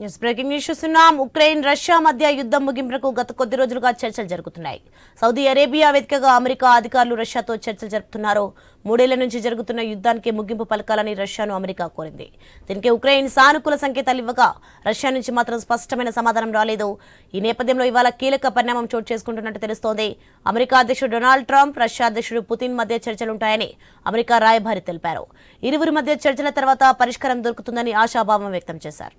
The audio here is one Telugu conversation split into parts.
న్యూస్ బ్రేకింగ్ న్యూస్ చూస్తున్నాం. ఉక్రెయిన్ రష్యా మధ్య యుద్ధం ముగింపుకు గత కొద్ది రోజులుగా చర్చలు జరుగుతున్నాయి. సౌదీ అరేబియా వేదికగా అమెరికా అధికారులు రష్యాతో చర్చలు జరుపుతున్నారు. మూడేళ్ళ నుంచి జరుగుతున్న యుద్ధానికి ముగింపు పలకాలని రష్యాను అమెరికా కోరింది. దీనికి ఉక్రెయిన్ సానుకూల సంకేతాలు ఇవ్వగా రష్యా నుంచి మాత్రం స్పష్టమైన సమాధానం రాలేదు. ఈ నేపథ్యంలో ఇవాళ కీలక పరిణామం చోటు చేసుకుంటున్నట్టు తెలుస్తోంది. అమెరికా అధ్యక్షుడు డొనాల్డ్ ట్రంప్ రష్యా అధ్యక్షుడు పుతిన్ మధ్య చర్చలుంటాయని అమెరికా రాయబారి తెలిపారు. ఇరువురి మధ్య చర్చల తర్వాత పరిష్కారం దొరుకుతుందని ఆశాభావం వ్యక్తం చేశారు.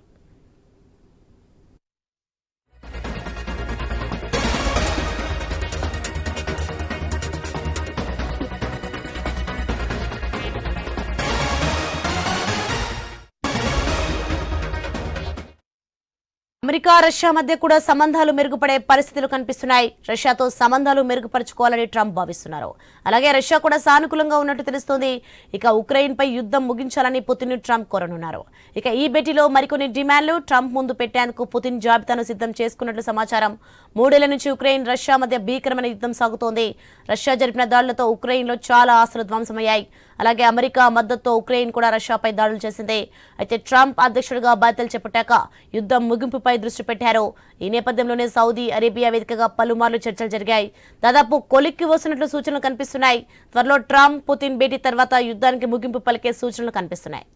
అమెరికా రష్యా మధ్య కూడా సంబంధాలు మెరుగుపడే పరిస్థితులు కనిపిస్తున్నాయి. రష్యాతో సంబంధాలు మెరుగుపరుచుకోవాలని ట్రంప్ భావిస్తున్నారు. అలాగే రష్యా కూడా సానుకూలంగా ఉన్నట్టు తెలుస్తోంది. ఇక ఉక్రెయిన్ పై యుద్ధం ముగించాలని పుతిన్ ట్రంప్ కోరనున్నారు. ఇక ఈ భేటీలో మరికొన్ని డిమాండ్లు ట్రంప్ ముందు పెట్టేందుకు పుతిన్ జాబితాను సిద్ధం చేసుకున్నట్లు సమాచారం. మూడేళ్ళ నుంచి ఉక్రెయిన్ రష్యా మధ్య భీకరమైన యుద్ధం సాగుతోంది. రష్యా జరిపిన దాడులతో ఉక్రెయిన్లో చాలా ఆస్తులు ధ్వంసమయ్యాయి. అలాగే అమెరికా మద్దతుతో ఉక్రెయిన్ కూడా రష్యాపై దాడులు చేసింది. అయితే ట్రంప్ అధ్యక్షుడిగా బాధ్యతలు చేపట్టాక యుద్ధం ముగింపుపై దృష్టి పెట్టారు. ఈ నేపథ్యంలోనే సౌదీ అరేబియా వేదికగా పలుమార్లు చర్చలు జరిగాయి. దాదాపు కొలిక్కి వస్తున్నట్లు సూచనలు కనిపిస్తున్నాయి. త్వరలో ట్రంప్ పుతిన్ భేటీ తర్వాత యుద్ధానికి ముగింపు పలికే సూచనలు కనిపిస్తున్నాయి.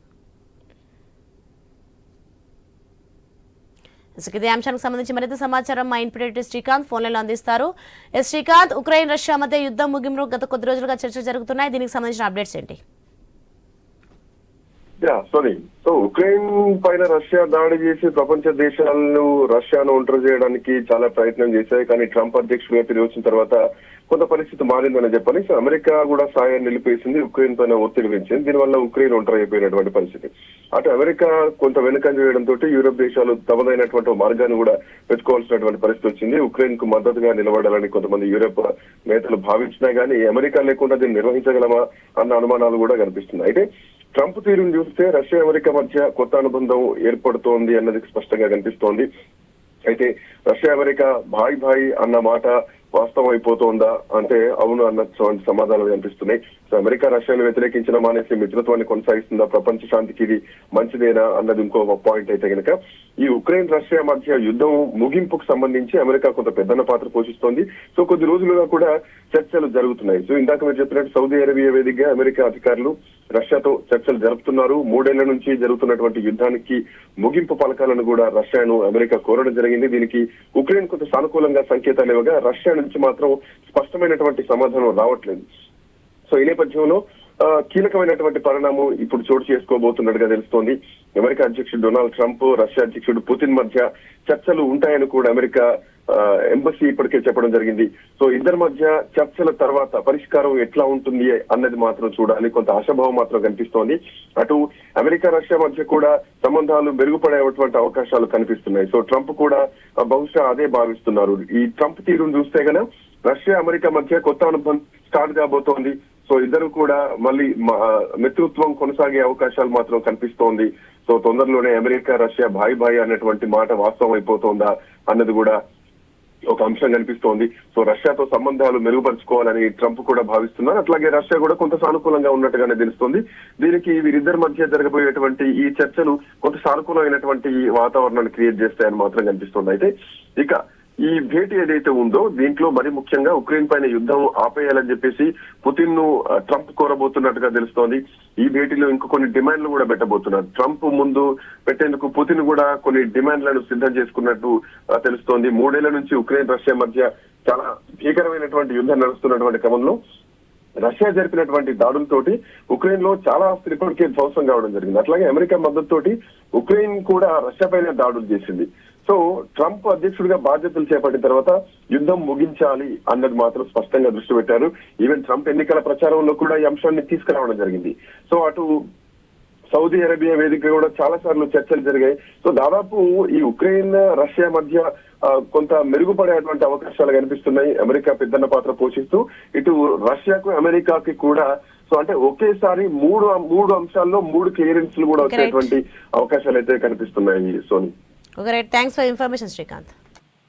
ఇదే అంశానికి సంబంధించి మరింత సమాచారం మా ఇన్పిడేటర్ శ్రీకాంత్ ఫోన్లలో అందిస్తారు. శ్రీకాంత్ ఉక్రెయిన్ రష్యా మధ్య యుద్ధం ముగింపు గత కొద్ది రోజులుగా చర్చలు జరుగుతున్నాయి. దీనికి సంబంధించిన అప్డేట్స్ ఏంటి? సారీ సో ఉక్రెయిన్ పైన రష్యా దాడి చేసి ప్రపంచ దేశాలను రష్యాను ఒంటరి చేయడానికి చాలా ప్రయత్నం చేశాయి. కానీ ట్రంప్ అధ్యక్షుడిగా తిరిగి వచ్చిన తర్వాత కొంత పరిస్థితి మారిందని చెప్పని సో అమెరికా కూడా సాయం నిలిపేసింది ఉక్రెయిన్ పైన ఒత్తిడి పెంచింది. దీనివల్ల ఉక్రెయిన్ ఒంటరి అయిపోయినటువంటి పరిస్థితి. అటు అమెరికా కొంత వెనుకంజ వేయడంతో యూరోప్ దేశాలు తమదైనటువంటి మార్గాన్ని కూడా పెట్టుకోవాల్సినటువంటి పరిస్థితి వచ్చింది. ఉక్రెయిన్కు మద్దతుగా నిలబడాలని కొంతమంది యూరోప్ నేతలు భావించినా గానీ అమెరికా లేకుండా దీన్ని నిర్వహించగలమా అన్న అనుమానాలు కూడా కనిపిస్తున్నాయి. అయితే ట్రంప్ తీరును చూస్తే రష్యా అమెరికా మధ్య కొత్త అనుబంధం ఏర్పడుతోంది అన్నది స్పష్టంగా కనిపిస్తోంది. అయితే రష్యా అమెరికా భాయ్ భాయ్ అన్న మాట వాస్తవం అయిపోతోందా అంటే అవును అన్న సమాధానాలు కనిపిస్తున్నాయి. సో అమెరికా రష్యాను వ్యతిరేకించిన మానేసి మిత్రత్వాన్ని కొనసాగిస్తుందా? ప్రపంచ శాంతికి ఇది మంచిదేనా? అన్నది ఇంకో పాయింట్ అయితే కనుక ఈ ఉక్రెయిన్ రష్యా మధ్య యుద్ధం ముగింపుకు సంబంధించి అమెరికా కొంత పెద్దన్న పాత్ర పోషిస్తోంది. సో కొద్ది రోజులుగా కూడా చర్చలు జరుగుతున్నాయి. సో ఇందాక మీరు చెప్పినట్టు సౌదీ అరేబియా వేదికగా అమెరికా అధికారులు రష్యాతో చర్చలు జరుపుతున్నారు. మూడేళ్ళ నుంచి జరుగుతున్నటువంటి యుద్ధానికి ముగింపు పలకాలను కూడా రష్యాను అమెరికా కోరడం జరిగింది. దీనికి ఉక్రెయిన్ కొంత సానుకూలంగా సంకేతాలు ఇవ్వగా రష్యా నుంచి మాత్రం స్పష్టమైనటువంటి సమాధానం రావట్లేదు. సో ఈ నేపథ్యంలో ఆ, కీలకమైనటువంటి పరిణామం ఇప్పుడు చోటు చేసుకోబోతున్నట్టుగా తెలుస్తోంది. అమెరికా అధ్యక్షుడు డొనాల్డ్ ట్రంప్ రష్యా అధ్యక్షుడు పుతిన్ మధ్య చర్చలు ఉంటాయని కూడా అమెరికా ఆ, ఎంబసీ ఇప్పటికే చెప్పడం జరిగింది. సో ఇద్దరి మధ్య చర్చల తర్వాత పరిష్కారం ఎట్లా ఉంటుంది అన్నది మాత్రం చూడాలి. కొంత ఆశాభావం మాత్రం కనిపిస్తోంది. అటు అమెరికా రష్యా మధ్య కూడా సంబంధాలు మెరుగుపడేటువంటి అవకాశాలు కనిపిస్తున్నాయి. సో ట్రంప్ కూడా బహుశా అదే భావిస్తున్నారు. ఈ ట్రంప్ తీరును చూస్తే గన రష్యా అమెరికా మధ్య కొత్త అనుబంధం స్టార్ట్ కాబోతోంది. సో ఇద్దరు కూడా మళ్ళీ మిత్రుత్వం కొనసాగే అవకాశాలు మాత్రం కనిపిస్తోంది. సో తొందరలోనే అమెరికా రష్యా భాయ్ భాయ్ అన్నటువంటి మాట వాస్తవం అయిపోతుందా అన్నది కూడా ఒక అంశం కనిపిస్తోంది. సో రష్యాతో సంబంధాలు మెరుగుపరుచుకోవాలని ట్రంప్ కూడా భావిస్తున్నారు. అట్లాగే రష్యా కూడా కొంత సానుకూలంగా ఉన్నట్టుగానే తెలుస్తుంది. దీనికి వీరిద్దరి మధ్య జరగబోయేటువంటి ఈ చర్చలు కొంత సానుకూలమైనటువంటి వాతావరణాన్ని క్రియేట్ చేస్తాయని మాత్రం కనిపిస్తుంది. అయితే ఇక ఈ భేటీ ఏదైతే ఉందో దీంట్లో మరి ముఖ్యంగా ఉక్రెయిన్ పైన యుద్ధం ఆపేయాలని చెప్పేసి పుతిన్ను ట్రంప్ కోరబోతున్నట్టుగా తెలుస్తోంది. ఈ భేటీలో ఇంకో కొన్ని డిమాండ్లు కూడా పెట్టబోతున్నారు. ట్రంప్ ముందు పెట్టేందుకు పుతిన్ కూడా కొన్ని డిమాండ్లను సిద్ధం చేసుకున్నట్టు తెలుస్తోంది. మూడేళ్ళ నుంచి ఉక్రెయిన్ రష్యా మధ్య చాలా భీకరమైనటువంటి యుద్ధం నడుస్తున్నటువంటి క్రమంలో రష్యా జరిపినటువంటి దాడులతోటి ఉక్రెయిన్లో చాలా ఆస్తులు ఇప్పటికే ధ్వంసం కావడం జరిగింది. అట్లాగే అమెరికా మద్దతుతోటి ఉక్రెయిన్ కూడా రష్యా పైన దాడులు చేసింది. సో ట్రంప్ అధ్యక్షుడిగా బాధ్యతలు చేపట్టిన తర్వాత యుద్ధం ముగించాలి అన్నది మాత్రం స్పష్టంగా దృష్టి పెట్టారు. ఈవెన్ ట్రంప్ ఎన్నికల ప్రచారంలో కూడా ఈ అంశాన్ని తీసుకురావడం జరిగింది. సో అటు సౌదీ అరేబియా వేదిక కూడా చాలా సార్లు చర్చలు జరిగాయి. సో దాదాపు ఈ ఉక్రెయిన్ రష్యా మధ్య కొంత మెరుగుపడేటువంటి అవకాశాలు కనిపిస్తున్నాయి. అమెరికా పెద్దన్న పాత్ర పోషిస్తూ ఇటు రష్యాకు అమెరికాకి కూడా సో అంటే ఒకేసారి మూడు మూడు అంశాల్లో మూడు క్లియరెన్స్లు కూడా. వచ్చేటువంటి అవకాశాలు అయితే కనిపిస్తున్నాయి Soni. Okay, right. Thanks for information, Srikanth.